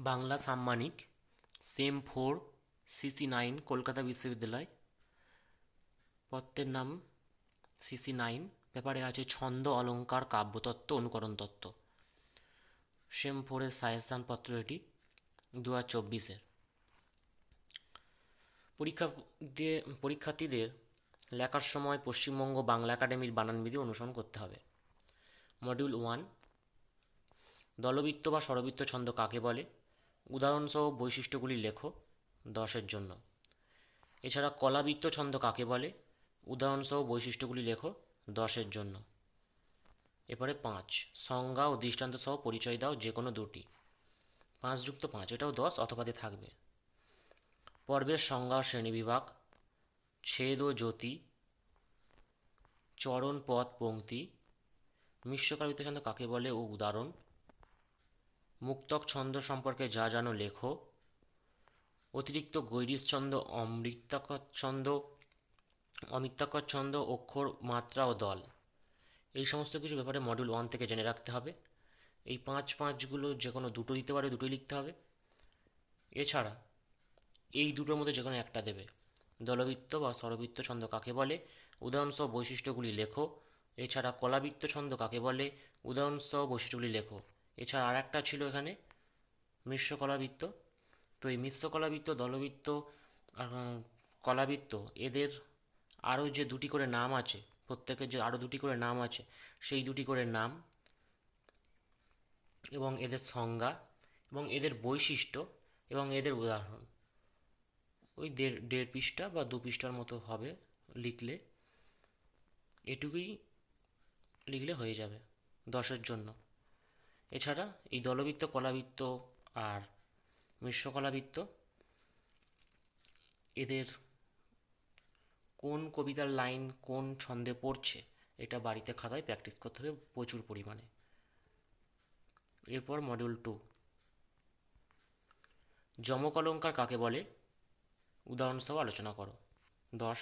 Bangla সাম্মানিক, sem four, CC nine, Kolkata বিশ্ববিদ্যালয়। পত্রের নাম সিসি নাইন। পেপারে আছে ছন্দ অলঙ্কার কাব্যতত্ত্ব, অনুকরণ তত্ত্ব। সেম ফোরের সাজেশান পত্র এটি, দু হাজার চব্বিশের। পরীক্ষা দিয়ে, পরীক্ষার্থীদের লেখার সময় পশ্চিমবঙ্গ বাংলা একাডেমির বানানবিধি অনুসরণ করতে হবে। মডিউল ওয়ান দলবৃত্ত বা স্বরবৃত্ত ছন্দ কাকে বলে? উদাহরণসহ বৈশিষ্ট্যগুলি লেখো দশের জন্য। এছাড়া কলাবৃত্ত ছন্দ কাকে বলে? উদাহরণসহ বৈশিষ্ট্যগুলি লেখো দশের জন্য। এরপরে পাঁচ, সংজ্ঞা ও দৃষ্টান্ত সহ পরিচয় দাও যে কোনো দুটি। পাঁচ যুক্ত পাঁচ, এটাও দশ অথবাতে থাকবে। পর্বের সংজ্ঞা শ্রেণীবিভাগ ছেদ ও জ্যোতি, চরণ, পথ পংক্তি মিশ্রকারিত ছন্দ কাকে বলে ও উদাহরণ। মুক্তক ছন্দ সম্পর্কে যা জানো লেখো। অতিরিক্ত গৈরিস ছন্দ, অমৃতাকর ছন্দ অমিত্যাকর ছন্দ, অক্ষর, মাত্রা ও দল। এই সমস্ত কিছু ব্যাপারে মডিউল ওয়ান থেকে জেনে রাখতে হবে। এই পাঁচ পাঁচগুলো যে কোনো দুটো দিতে পারে, দুটোই লিখতে হবে। এছাড়া এই দুটোর মধ্যে যে কোনো একটা দেবে। দলবৃত্ত বা স্বরবৃত্ত ছন্দ কাকে বলে? উদাহরণসহ বৈশিষ্ট্যগুলি লেখো। এছাড়া কলাবৃত্ত ছন্দ কাকে বলে? উদাহরণসহ বৈশিষ্ট্যগুলি লেখো। এছাড়া আর একটা ছিল এখানে মিশ্র কলাবৃত্ত তো এই মিশ্র কলাবৃত্ত দলবৃত্ত কলাবৃত্ত, এদের আরও যে দুটি করে নাম আছে, প্রত্যেকের যে আরও দুটি করে নাম আছে, সেই দুটি করে নাম এবং এদের সংজ্ঞা এবং এদের বৈশিষ্ট্য এবং এদের উদাহরণ। ওই দেড় দেড় পৃষ্ঠা বা দু পৃষ্ঠার মতো হবে লিখলে, এটুকুই লিখলে হয়ে যাবে দশের জন্য। এছাড়া এই দলবৃত্ত কলাবৃত্ত আর মিশ্র কলাবৃত্ত, এদের কোন কবিতার লাইন কোন ছন্দে পড়ছে এটা বাড়িতে খাতায় প্র্যাকটিস করতে হবে প্রচুর পরিমাণে। এরপর মডিউল টু যমক অলঙ্কার কাকে বলে? উদাহরণসহ আলোচনা করো। দশ।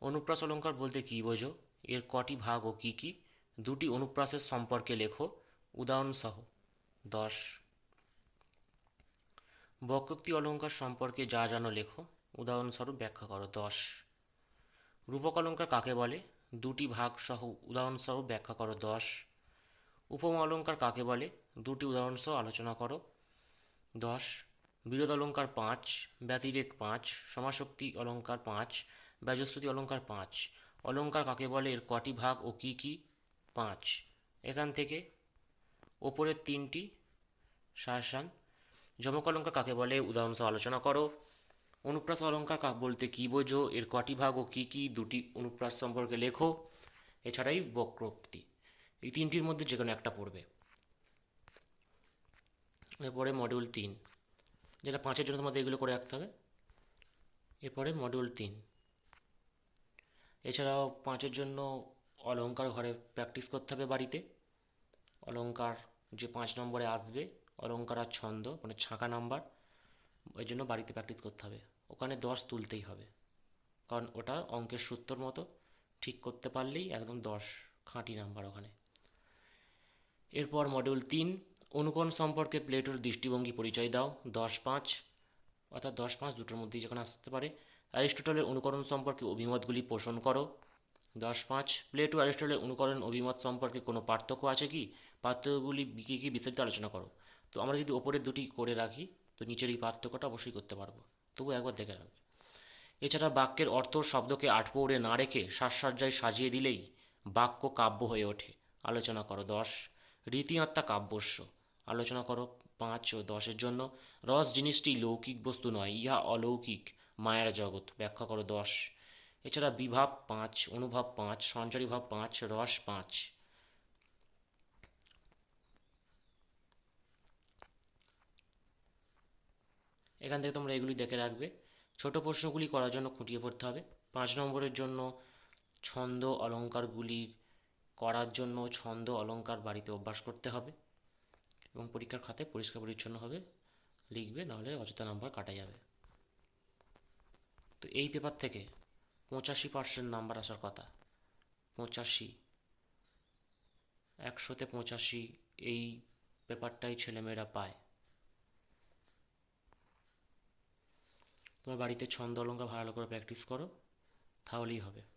অনুপ্রাস অলঙ্কার বলতে কী বোঝো? এর কটি ভাগ ও কী কী? দুটি অনুপ্রাসের সম্পর্কে লেখো। উদাহরণসহ। দশ। বক্রোক্তি অলঙ্কার সম্পর্কে যা জানো লেখো, উদাহরণস্বরূপ ব্যাখ্যা করো। দশ। রূপক অলঙ্কার কাকে বলে? দুটি ভাগ সহ উদাহরণসহ ব্যাখ্যা করো। দশ। উপমা অলঙ্কার কাকে বলে? দুটি উদাহরণসহ আলোচনা করো। দশ। বিরোধ অলঙ্কার পাঁচ, ব্যতিরেক পাঁচ সমাশক্তি অলঙ্কার পাঁচ, ব্যজস্তুতি অলঙ্কার পাঁচ। অলঙ্কার কাকে বলে? এর কটি ভাগ ও কী কী? পাঁচ। এখান থেকে ওপরের তিনটি সায়াসান যমক অলঙ্কার কাকে বলে? উদাহরণসহ আলোচনা করো। অনুপ্রাস অলঙ্কার কা বলতে কী বোঝো? এর কটি ভাগ ও কী কী? দুটি অনুপ্রাস সম্পর্কে লেখো। এছাড়াই বক্রোক্তি। এই তিনটির মধ্যে যে কোনো একটা পড়বে। এরপরে মডিউল তিন। যেটা পাঁচের জন্য তোমাদের এগুলো করে রাখতে হবে। এরপরে মডিউল তিন। এছাড়াও পাঁচের জন্য অলঙ্কার ঘরে প্র্যাকটিস করতে হবে বাড়িতে। অলঙ্কার যে পাঁচ নম্বরে আসবে অলঙ্কার আর ছন্দ মানে ছাঁকা নাম্বার, ওই জন্য বাড়িতে প্র্যাকটিস করতে হবে। ওখানে দশ তুলতেই হবে, কারণ ওটা অঙ্কের সূত্রর মতো, ঠিক করতে পারলেই একদম দশ খাঁটি নাম্বার ওখানে। এরপর মডিউল তিন, অনুকরণ সম্পর্কে প্লেটোর দৃষ্টিভঙ্গি পরিচয় দাও, দশ পাঁচ, অর্থাৎ দশ পাঁচ দুটোর মধ্যেই যেখানে আসতে পারে, অ্যারিস্টটলের অনুকরণ সম্পর্কে অভিমতগুলি পোষণ করো। দশ পাঁচ প্লেটো অ্যারিস্টটলের অনুকরণ অভিমত সম্পর্কে কোনো পার্থক্য আছে কি? পার্থক্যগুলি কী কী বিস্তারিত আলোচনা করো। তো আমরা যদি ওপরের দুটি করে রাখি, তো নিচের এই পার্থক্যটা অবশ্যই করতে পারব। তবু একবার দেখে রাখবে। এছাড়া বাক্যের অর্থ শব্দকে আটপৌড়ে না রেখে সাজসজ্জায় সাজিয়ে দিলেই বাক্য কাব্য হয়ে ওঠে। আলোচনা করো দশ। রীতিমত্তা কাব্যস্য। আলোচনা করো পাঁচ ও দশের জন্য। রস জিনিসটি লৌকিক বস্তু নয়, ইহা অলৌকিক, মায়ার জগৎ। ব্যাখ্যা করো দশ। এছাড়া বিভাব পাঁচ, অনুভব পাঁচ, সঞ্চারী ভাব পাঁচ, রস পাঁচ। এখান থেকে তোমরা এগুলি দেখে রাখবে। ছোট প্রশ্নগুলি করার জন্য খুঁটিয়ে পড়তে হবে। পাঁচ নম্বরের জন্য ছন্দ অলঙ্কারগুলি করার জন্য ছন্দ অলঙ্কার বাড়িতে অভ্যাস করতে হবে এবং পরীক্ষার খাতে পরিষ্কার পরিচ্ছন্নভাবে লিখবে, নাহলে অযথা নাম্বার কাটা যাবে। তো এই পেপার থেকে পঁচাশি পার্সেন্ট নাম্বার আসার কথা। পঁচাশি। একশোতে পঁচাশি এই পেপারটাই ছেলেমেয়েরা পায়। তোমার বাড়িতে ছন্দ অলঙ্কার ভালো করে প্র্যাকটিস করো, তাহলেই হবে।